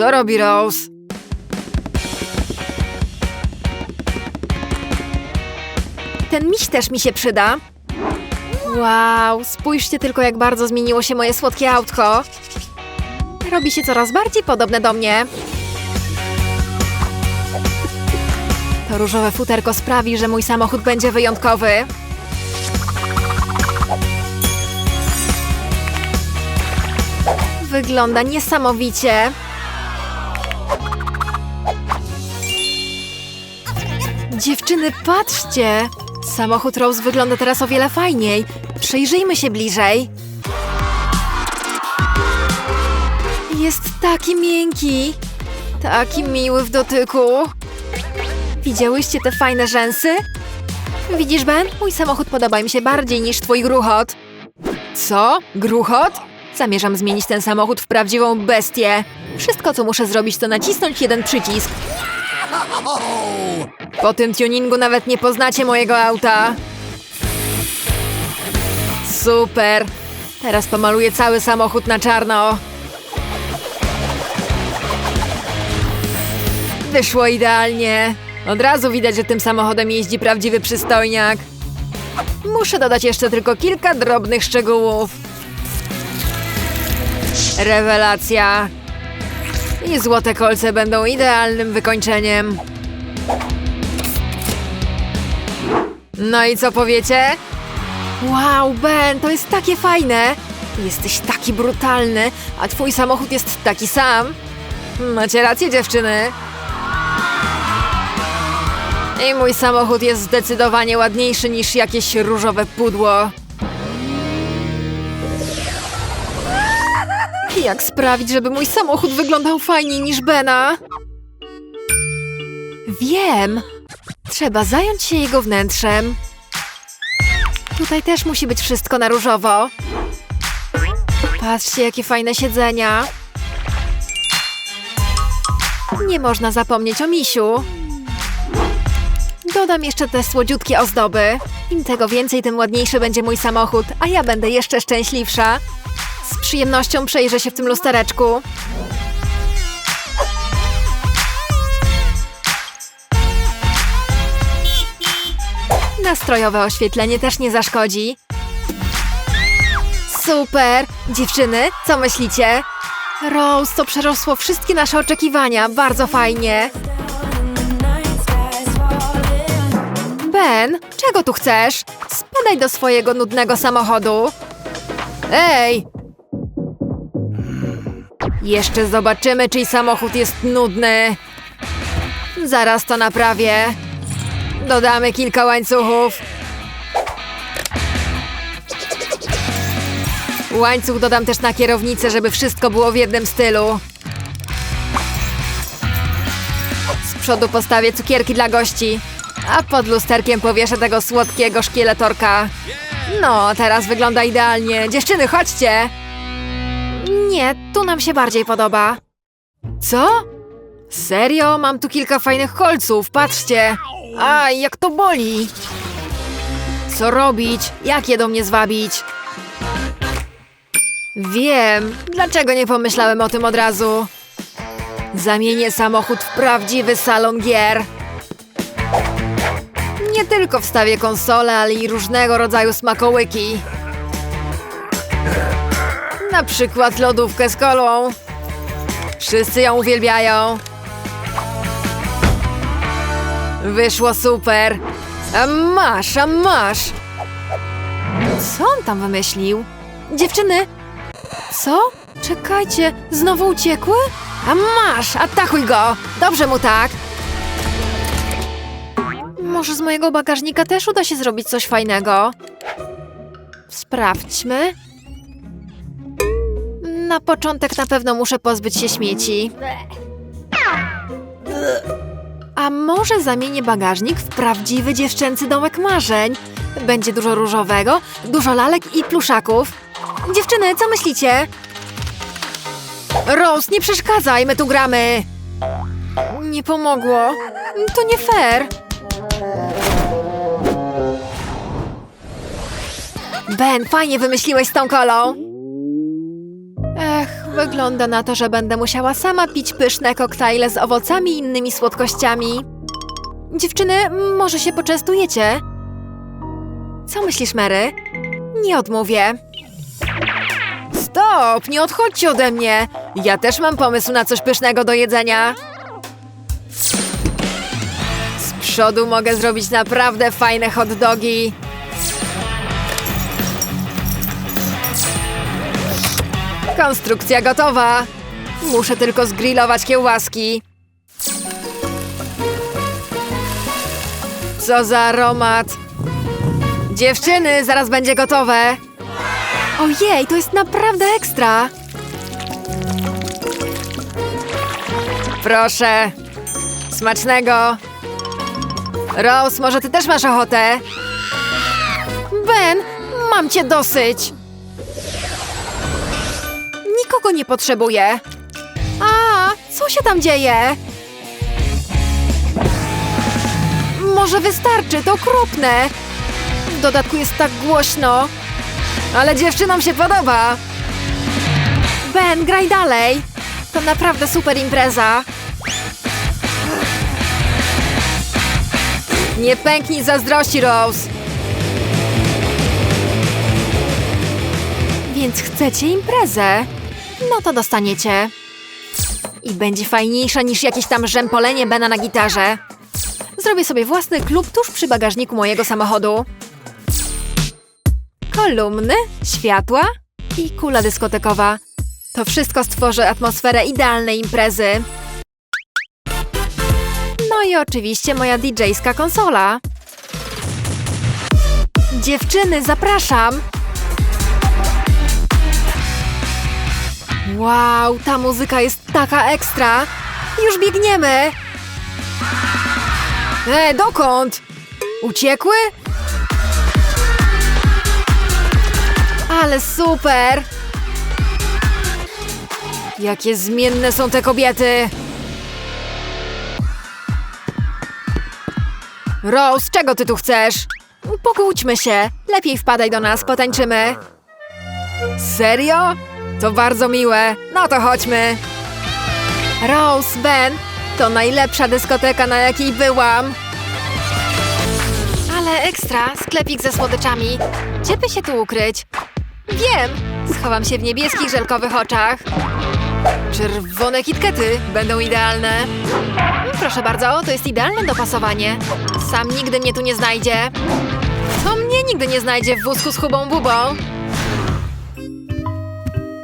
Co robi Rose? Ten miś też mi się przyda. Wow, spójrzcie tylko, jak bardzo zmieniło się moje słodkie autko. Robi się coraz bardziej podobne do mnie. To różowe futerko sprawi, że mój samochód będzie wyjątkowy. Wygląda niesamowicie. Dziewczyny, patrzcie! Samochód Rose wygląda teraz o wiele fajniej. Przyjrzyjmy się bliżej. Jest taki miękki. Taki miły w dotyku. Widziałyście te fajne rzęsy? Widzisz, Ben? Mój samochód podoba mi się bardziej niż twój gruchot. Co? Gruchot? Zamierzam zmienić ten samochód w prawdziwą bestię. Wszystko, co muszę zrobić, to nacisnąć jeden przycisk. Po tym tuningu nawet nie poznacie mojego auta. Super. Teraz pomaluję cały samochód na czarno. Wyszło idealnie. Od razu widać, że tym samochodem jeździ prawdziwy przystojniak. Muszę dodać jeszcze tylko kilka drobnych szczegółów. Rewelacja. I złote kolce będą idealnym wykończeniem. No i co powiecie? Wow, Ben, to jest takie fajne. Jesteś taki brutalny, a twój samochód jest taki sam. Macie rację, dziewczyny. I mój samochód jest zdecydowanie ładniejszy niż jakieś różowe pudło. Jak sprawić, żeby mój samochód wyglądał fajniej niż Bena? Wiem! Trzeba zająć się jego wnętrzem. Tutaj też musi być wszystko na różowo. Patrzcie, jakie fajne siedzenia. Nie można zapomnieć o misiu. Dodam jeszcze te słodziutkie ozdoby. Im tego więcej, tym ładniejszy będzie mój samochód, a ja będę jeszcze szczęśliwsza. Z przyjemnością przejrzę się w tym lustereczku. Nastrojowe oświetlenie też nie zaszkodzi. Super! Dziewczyny, co myślicie? Rose, to przerosło wszystkie nasze oczekiwania. Bardzo fajnie. Ben, czego tu chcesz? Spadaj do swojego nudnego samochodu. Ej! Jeszcze zobaczymy, czyj samochód jest nudny. Zaraz to naprawię. Dodamy kilka łańcuchów. Łańcuch dodam też na kierownicę, żeby wszystko było w jednym stylu. Z przodu postawię cukierki dla gości, a pod lusterkiem powieszę tego słodkiego szkieletorka. No, teraz wygląda idealnie. Dziewczyny, chodźcie! Nie, tu nam się bardziej podoba. Co? Serio? Mam tu kilka fajnych kolców, patrzcie! Aj, jak to boli! Co robić? Jak je do mnie zwabić? Wiem, dlaczego nie pomyślałem o tym od razu. Zamienię samochód w prawdziwy salon gier. Nie tylko wstawię konsolę, ale i różnego rodzaju smakołyki. Na przykład lodówkę z kolą. Wszyscy ją uwielbiają. Wyszło super. A masz, a masz. Co on tam wymyślił? Dziewczyny! Co? Czekajcie, znowu uciekły? A masz, atakuj go! Dobrze mu tak. Może z mojego bagażnika też uda się zrobić coś fajnego. Sprawdźmy. Na początek na pewno muszę pozbyć się śmieci. A może zamienię bagażnik w prawdziwy dziewczęcy domek marzeń? Będzie dużo różowego, dużo lalek i pluszaków. Dziewczyny, co myślicie? Rose, nie przeszkadzaj, my tu gramy! Nie pomogło. To nie fair. Ben, fajnie wymyśliłeś z tą kolą. Wygląda na to, że będę musiała sama pić pyszne koktajle z owocami i innymi słodkościami. Dziewczyny, może się poczęstujecie? Co myślisz, Mary? Nie odmówię. Stop! Nie odchodźcie ode mnie! Ja też mam pomysł na coś pysznego do jedzenia. Z przodu mogę zrobić naprawdę fajne hot dogi. Konstrukcja gotowa. Muszę tylko zgrillować kiełbaski. Co za aromat. Dziewczyny, zaraz będzie gotowe. Ojej, to jest naprawdę ekstra. Proszę. Smacznego. Rose, może ty też masz ochotę? Ben, mam cię dosyć. Nikogo nie potrzebuję. A, co się tam dzieje? Może wystarczy, to okropne. W dodatku jest tak głośno. Ale dziewczynom się podoba. Ben, graj dalej. To naprawdę super impreza. Nie pęknij zazdrości, Rose. Więc chcecie imprezę? No to dostaniecie. I będzie fajniejsza niż jakieś tam rzępolenie Bena na gitarze. Zrobię sobie własny klub tuż przy bagażniku mojego samochodu. Kolumny, światła i kula dyskotekowa. To wszystko stworzy atmosferę idealnej imprezy. No i oczywiście moja DJ-ska konsola. Dziewczyny, zapraszam! Wow, ta muzyka jest taka ekstra! Już biegniemy! E, dokąd? Uciekły? Ale super! Jakie zmienne są te kobiety! Rose, czego ty tu chcesz? Pokłóćmy się. Lepiej wpadaj do nas, potańczymy. Serio? To bardzo miłe. No to chodźmy. Rose, Ben, to najlepsza dyskoteka, na jakiej byłam. Ale ekstra, sklepik ze słodyczami. Gdzie by się tu ukryć? Wiem! Schowam się w niebieskich żelkowych oczach. Czerwone kitkety będą idealne. Mm, Proszę bardzo, to jest idealne dopasowanie. Sam nigdy mnie tu nie znajdzie. To mnie nigdy nie znajdzie w wózku z hubą bubą.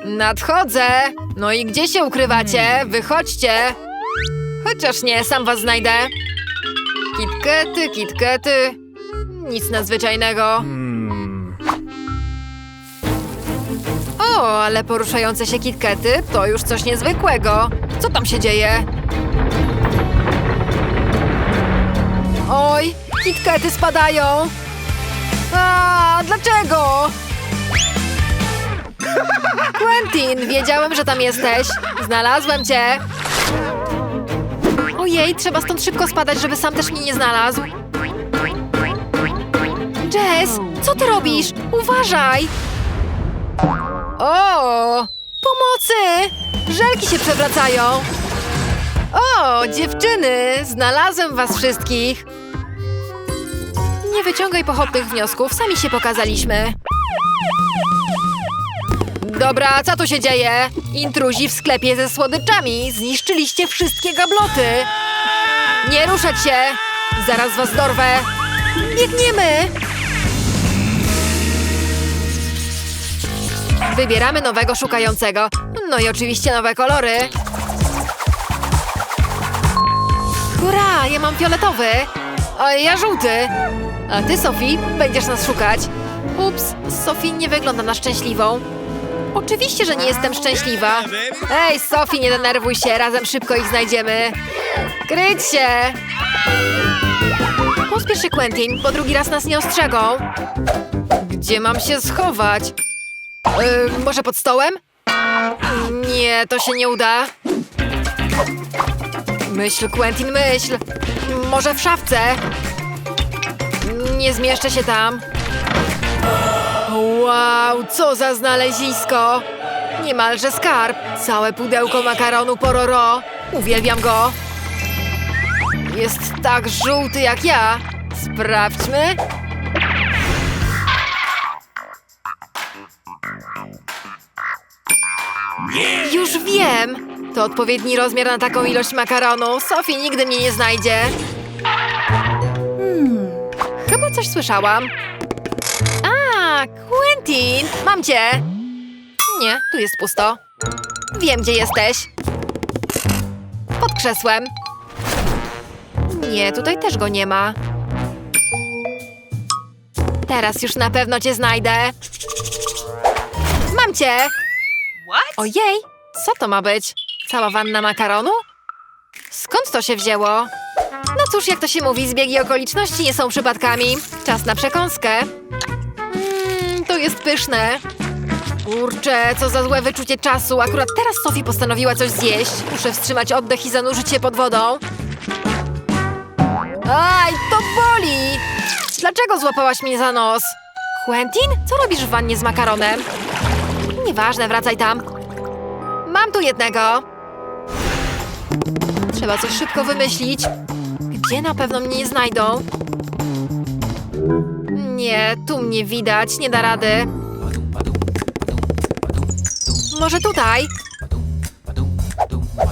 Nadchodzę! No i gdzie się ukrywacie? Wychodźcie! Chociaż nie, sam was znajdę. Kitkety, kitkety. Nic nadzwyczajnego. O, ale poruszające się kitkety to już coś niezwykłego. Co tam się dzieje? Oj, kitkety spadają. A, dlaczego? Quentin, wiedziałem, że tam jesteś. Znalazłem cię. Ojej, trzeba stąd szybko spadać, żeby sam też mnie nie znalazł. Jess, co ty robisz? Uważaj! O! Pomocy! Żelki się przewracają! O, dziewczyny! Znalazłem was wszystkich! Nie wyciągaj pochopnych wniosków, sami się pokazaliśmy. Dobra, co tu się dzieje? Intruzi w sklepie ze słodyczami. Zniszczyliście wszystkie gabloty. Nie ruszać się! Zaraz was dorwę. Biegniemy! Wybieramy nowego szukającego. No i oczywiście nowe kolory. Hurra, ja mam fioletowy. A ja żółty. A ty, Sophie, będziesz nas szukać. Ups, Sophie nie wygląda na szczęśliwą. Oczywiście, że nie jestem szczęśliwa. Ej, Sophie, nie denerwuj się, razem szybko ich znajdziemy. Kryć się! Pospiesz się, Quentin, bo drugi raz nas nie ostrzegą. Gdzie mam się schować? Yy, może pod stołem? Nie, to się nie uda. Myśl, Quentin, myśl. Może w szafce? Nie zmieszczę się tam. Wow, co za znalezisko! Niemalże skarb. Całe pudełko makaronu pororo. Uwielbiam go. Jest tak żółty jak ja. Sprawdźmy. Już wiem! To odpowiedni rozmiar na taką ilość makaronu. Sophie nigdy mnie nie znajdzie. Chyba coś słyszałam. Quentin! Mam cię! Nie, tu jest pusto. Wiem, gdzie jesteś. Pod krzesłem. Nie, tutaj też go nie ma. Teraz już na pewno cię znajdę. Mam cię! What? Ojej, co to ma być? Cała wanna makaronu? Skąd to się wzięło? No cóż, jak to się mówi, zbiegi okoliczności nie są przypadkami. Czas na przekąskę. Jest pyszne. Kurczę, co za złe wyczucie czasu. Akurat teraz Sophie postanowiła coś zjeść. Muszę wstrzymać oddech i zanurzyć się pod wodą. Aj, to boli! Dlaczego złapałaś mnie za nos? Quentin, co robisz w wannie z makaronem? Nieważne, wracaj tam. Mam tu jednego. Trzeba coś szybko wymyślić. Gdzie na pewno mnie nie znajdą? Nie, tu mnie widać, nie da rady. Może tutaj?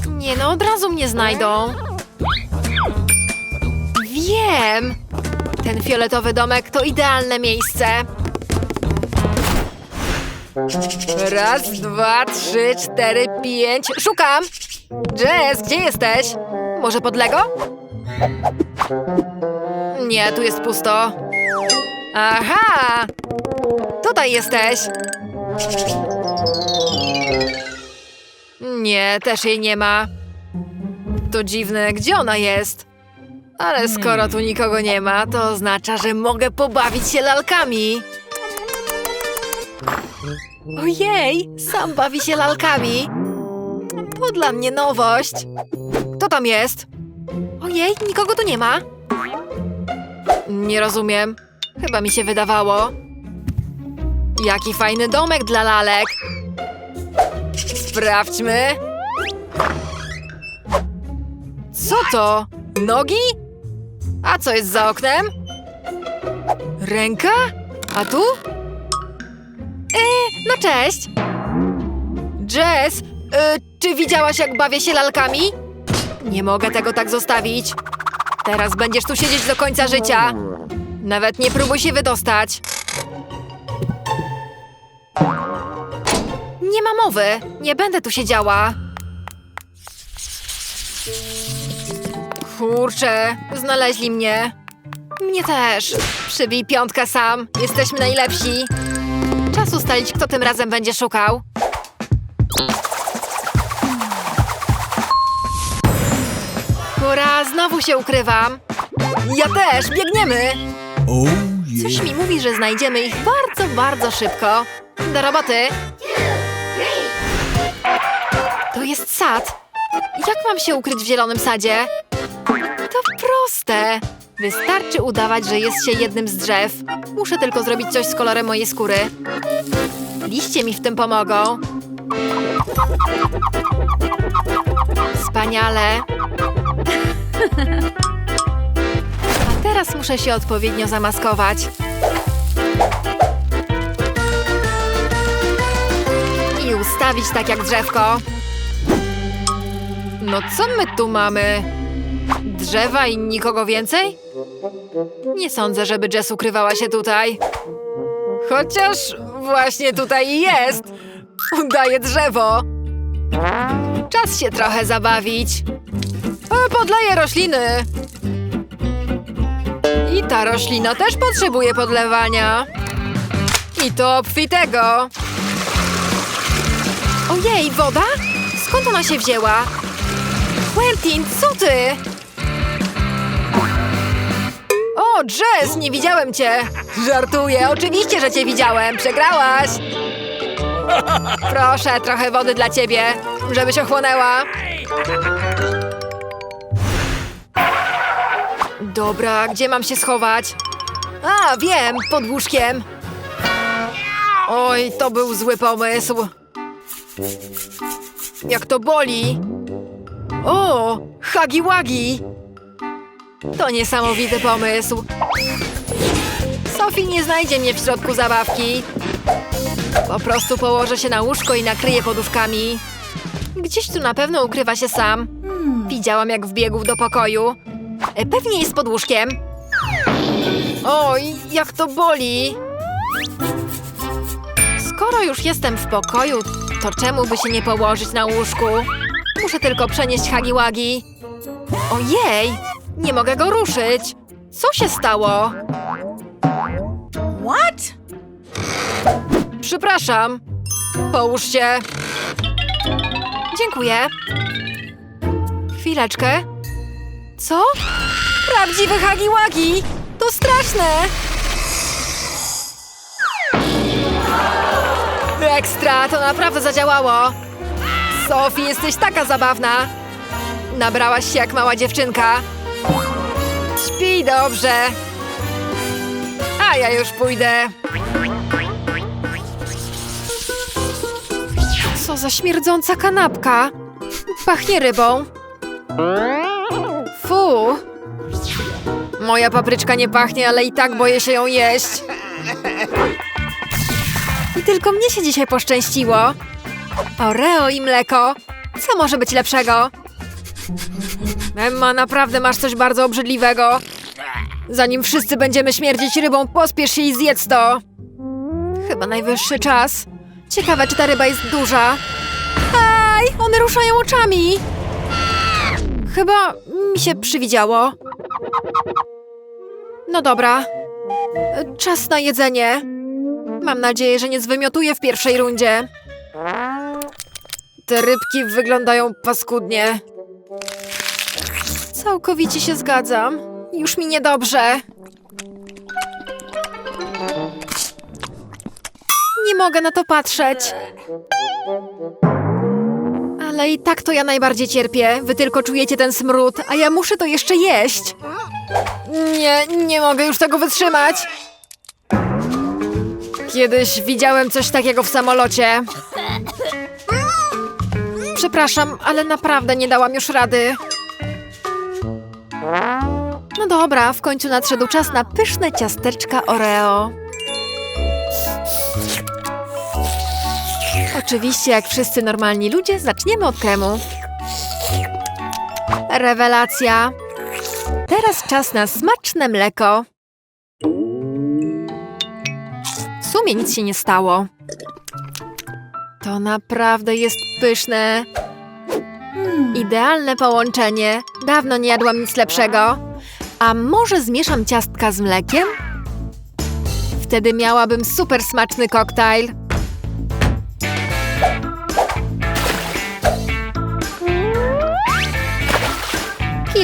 Nie no, od razu mnie znajdą. Wiem! Ten fioletowy domek to idealne miejsce. Raz, dwa, trzy, cztery, pięć. Szukam! Jess, gdzie jesteś? Może pod Lego? Nie, tu jest pusto. Aha! Tutaj jesteś. Nie, też jej nie ma. To dziwne, gdzie ona jest? Ale skoro tu nikogo nie ma, to oznacza, że mogę pobawić się lalkami. Ojej, sam bawi się lalkami. To dla mnie nowość. Kto tam jest? Ojej, nikogo tu nie ma. Nie rozumiem. Chyba mi się wydawało. Jaki fajny domek dla lalek. Sprawdźmy. Co to? Nogi? A co jest za oknem? Ręka? A tu? E, no cześć. Jess, e, czy widziałaś jak bawię się lalkami? Nie mogę tego tak zostawić. Teraz będziesz tu siedzieć do końca życia. Nawet nie próbuj się wydostać. Nie ma mowy. Nie będę tu siedziała. Kurczę, znaleźli mnie. Mnie też. Przybij piątkę sam. Jesteśmy najlepsi. Czas ustalić, kto tym razem będzie szukał. Hurra, znowu się ukrywam. Ja też, biegniemy. Oh Coś mi mówi, że znajdziemy ich bardzo, bardzo szybko. Do roboty. To jest sad. Jak mam się ukryć w zielonym sadzie? To proste. Wystarczy udawać, że jest się jednym z drzew. Muszę tylko zrobić coś z kolorem mojej skóry. Liście mi w tym pomogą. Wspaniale. Teraz muszę się odpowiednio zamaskować. I ustawić tak jak drzewko. No co my tu mamy? Drzewa i nikogo więcej? Nie sądzę, żeby Jess ukrywała się tutaj. Chociaż właśnie tutaj jest. Udaje drzewo. Czas się trochę zabawić. Podleję rośliny. I ta roślina też potrzebuje podlewania. I to obfitego. Ojej, woda? Skąd ona się wzięła? Quentin, co ty? O, Jess, nie widziałem cię. Żartuję, oczywiście, że cię widziałem. Przegrałaś. Proszę, trochę wody dla ciebie, żebyś ochłonęła. Dobra, gdzie mam się schować? A, wiem, pod łóżkiem. Oj, to był zły pomysł. Jak to boli! O, hagi wagi! To niesamowity pomysł. Sophie nie znajdzie mnie w środku zabawki. Po prostu położę się na łóżko i nakryję poduszkami. Gdzieś tu na pewno ukrywa się sam. Widziałam, jak wbiegł do pokoju. Pewnie jest pod łóżkiem. Oj, jak to boli! Skoro już jestem w pokoju, to czemu by się nie położyć na łóżku? Muszę tylko przenieść Hagiłagi. Ojej! Nie mogę go ruszyć! Co się stało? What? Przepraszam. Połóż się. Dziękuję. Chwileczkę. Co? Prawdziwe Hagiłagi! To straszne! Ekstra, to naprawdę zadziałało. Sophie, jesteś taka zabawna. Nabrałaś się jak mała dziewczynka. Śpij dobrze. A ja już pójdę. Co za śmierdząca kanapka. Pachnie rybą. Fu. Moja papryczka nie pachnie, ale i tak boję się ją jeść. I tylko mnie się dzisiaj poszczęściło. Oreo i mleko. Co może być lepszego? Emma, naprawdę masz coś bardzo obrzydliwego. Zanim wszyscy będziemy śmierdzić rybą, pospiesz się i zjedz to. Chyba najwyższy czas. Ciekawe, czy ta ryba jest duża. Hej, one ruszają oczami. Chyba mi się przywidziało. No dobra. Czas na jedzenie. Mam nadzieję, że nie zwymiotuję w pierwszej rundzie. Te rybki wyglądają paskudnie. Całkowicie się zgadzam. Już mi niedobrze. Nie mogę na to patrzeć. Ale i tak to ja najbardziej cierpię. Wy tylko czujecie ten smród, a ja muszę to jeszcze jeść. Nie, nie mogę już tego wytrzymać. Kiedyś widziałem coś takiego w samolocie. Przepraszam, ale naprawdę nie dałam już rady. No dobra, w końcu nadszedł czas na pyszne ciasteczka Oreo. Oczywiście, jak wszyscy normalni ludzie, zaczniemy od kremu. Rewelacja. Teraz czas na smaczne mleko. W sumie nic się nie stało. To naprawdę jest pyszne. Idealne połączenie. Dawno nie jadłam nic lepszego. A może zmieszam ciastka z mlekiem? Wtedy miałabym super smaczny koktajl.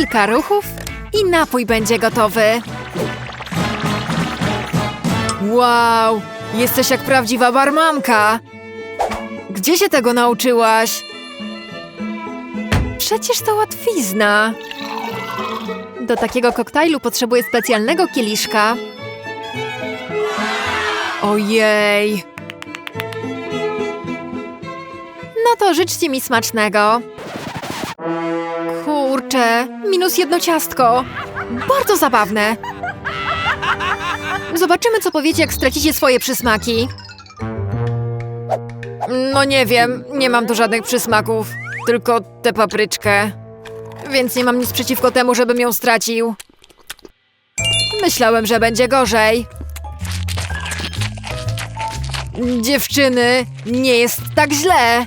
Kilka ruchów i napój będzie gotowy. Wow, jesteś jak prawdziwa barmanka. Gdzie się tego nauczyłaś? Przecież to łatwizna. Do takiego koktajlu potrzebuję specjalnego kieliszka. Ojej. No to życzcie mi smacznego. Kurczę, minus jedno ciastko. Bardzo zabawne. Zobaczymy, co powiecie, jak stracicie swoje przysmaki. No nie wiem, nie mam tu żadnych przysmaków. Tylko tę papryczkę. Więc nie mam nic przeciwko temu, żebym ją stracił. Myślałem, że będzie gorzej. Dziewczyny, nie jest tak źle.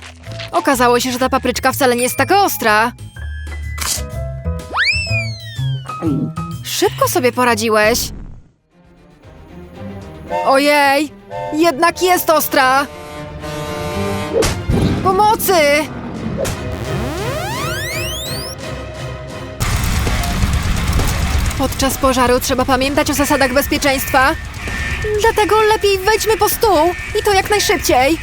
Okazało się, że ta papryczka wcale nie jest taka ostra. Szybko sobie poradziłeś. Ojej, jednak jest ostra. Pomocy! Podczas pożaru trzeba pamiętać o zasadach bezpieczeństwa. Dlatego lepiej wejdźmy po stół i to jak najszybciej.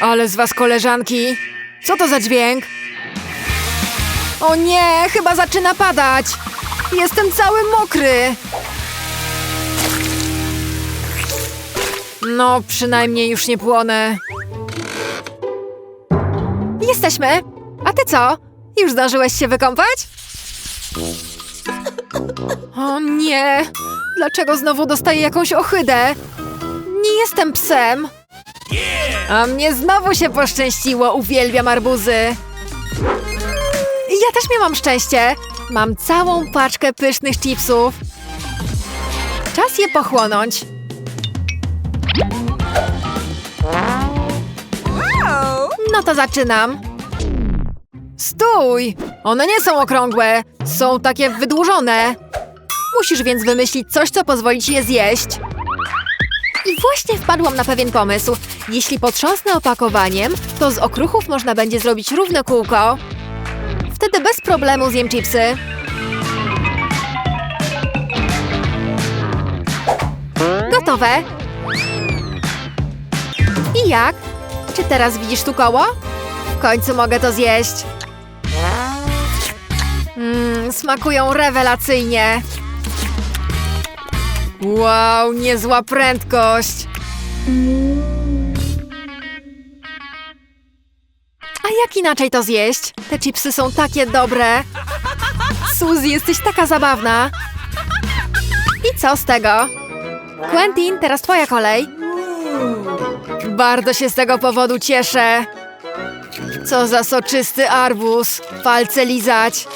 Ale z was koleżanki. Co to za dźwięk? O nie, chyba zaczyna padać. Jestem cały mokry. No, przynajmniej już nie płonę. Jesteśmy. A ty co? Już zdążyłeś się wykąpać? O nie! Dlaczego znowu dostaję jakąś ohydę? Nie jestem psem. A mnie znowu się poszczęściło. Uwielbiam arbuzy. Ja też miałam szczęście. Mam całą paczkę pysznych chipsów. Czas je pochłonąć. No to zaczynam. Stój! One nie są okrągłe, są takie wydłużone. Musisz więc wymyślić coś, co pozwoli ci je zjeść. I właśnie wpadłam na pewien pomysł. Jeśli potrząsnę opakowaniem, to z okruchów można będzie zrobić równe kółko. Bez problemu zjem chipsy. Gotowe. I jak? Czy teraz widzisz tu koło? W końcu mogę to zjeść. Mmm, smakują rewelacyjnie. Wow, niezła prędkość. Jak inaczej to zjeść? Te chipsy są takie dobre. Suzy, jesteś taka zabawna. I co z tego? Quentin, teraz twoja kolej. Bardzo się z tego powodu cieszę. Co za soczysty arbuz. Palce lizać.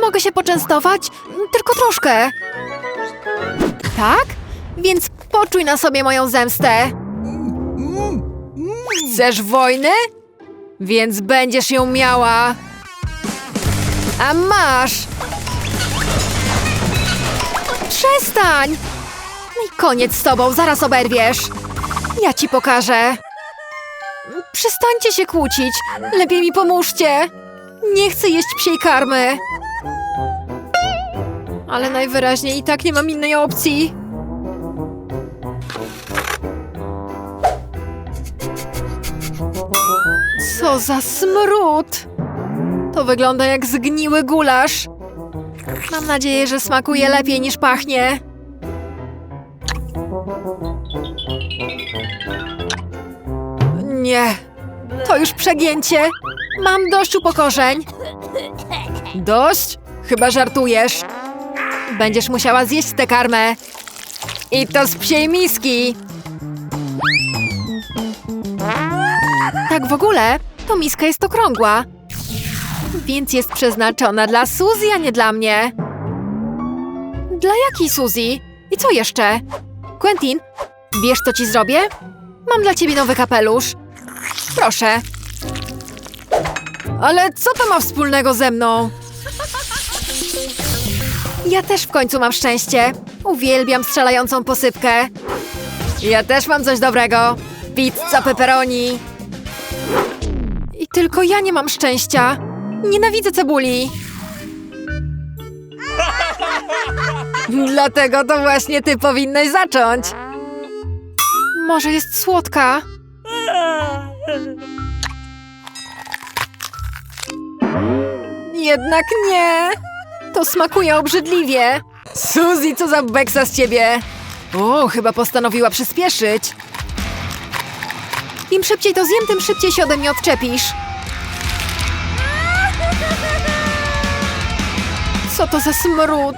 Mogę się poczęstować? Tylko troszkę. Tak? Więc poczuj na sobie moją zemstę. Chcesz wojny? Więc będziesz ją miała. A masz! Przestań! No i koniec z tobą, zaraz oberwiesz. Ja ci pokażę. Przestańcie się kłócić. Lepiej mi pomóżcie. Nie chcę jeść psiej karmy. Ale najwyraźniej i tak nie mam innej opcji. Co za smród! To wygląda jak zgniły gulasz. Mam nadzieję, że smakuje lepiej niż pachnie. Nie, to już przegięcie. Mam dość upokorzeń. Dość? Chyba żartujesz. Będziesz musiała zjeść tę karmę. I to z psiej miski. Tak w ogóle, to miska jest okrągła. Więc jest przeznaczona dla Suzy, a nie dla mnie. Dla jakiej Suzy? I co jeszcze? Quentin, wiesz co ci zrobię? Mam dla ciebie nowy kapelusz. Proszę. Ale co to ma wspólnego ze mną? Ja też w końcu mam szczęście. Uwielbiam strzelającą posypkę. Ja też mam coś dobrego. Pizza pepperoni. I tylko ja nie mam szczęścia. Nienawidzę cebuli. Dlatego to właśnie ty powinnaś zacząć. Może jest słodka? Jednak nie. To smakuje obrzydliwie. Suzy, co za beksa z ciebie. O, chyba postanowiła przyspieszyć. Im szybciej to zjem, tym szybciej się ode mnie odczepisz. Co to za smród?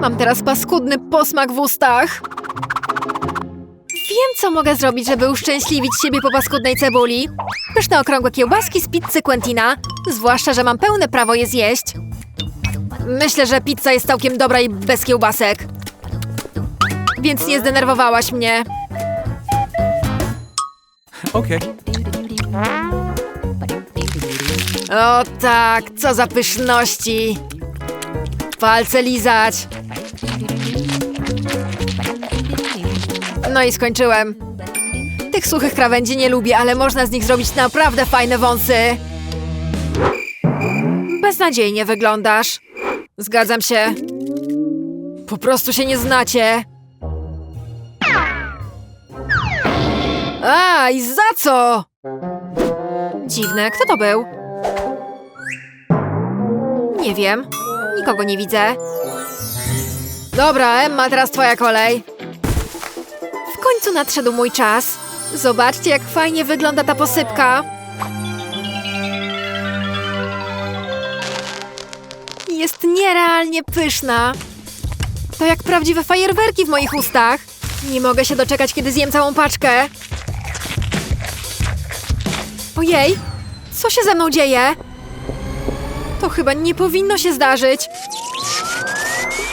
Mam teraz paskudny posmak w ustach. Wiem, co mogę zrobić, żeby uszczęśliwić siebie po paskudnej cebuli. Pyszne okrągłe kiełbaski z pizzy Quentina. Zwłaszcza, że mam pełne prawo je zjeść. Myślę, że pizza jest całkiem dobra i bez kiełbasek. Więc nie zdenerwowałaś mnie. Okay. O tak, co za pyszności. Palce lizać. No i skończyłem. Tych suchych krawędzi nie lubię, ale można z nich zrobić naprawdę fajne wąsy. Beznadziejnie wyglądasz. Zgadzam się. Po prostu się nie znacie. A, i za co? Dziwne, kto to był? Nie wiem. Nikogo nie widzę. Dobra, Emma, teraz twoja kolej. W końcu nadszedł mój czas. Zobaczcie, jak fajnie wygląda ta posypka. Jest nierealnie pyszna. To jak prawdziwe fajerwerki w moich ustach. Nie mogę się doczekać, kiedy zjem całą paczkę. Ojej, co się ze mną dzieje? To chyba nie powinno się zdarzyć.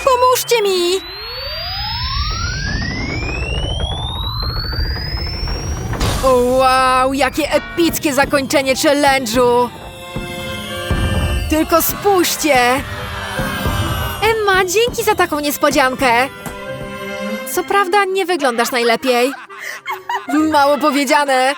Pomóżcie mi! Wow, jakie epickie zakończenie challenge'u! Tylko spójrzcie! Emma, dzięki za taką niespodziankę! Co prawda nie wyglądasz najlepiej. Mało powiedziane.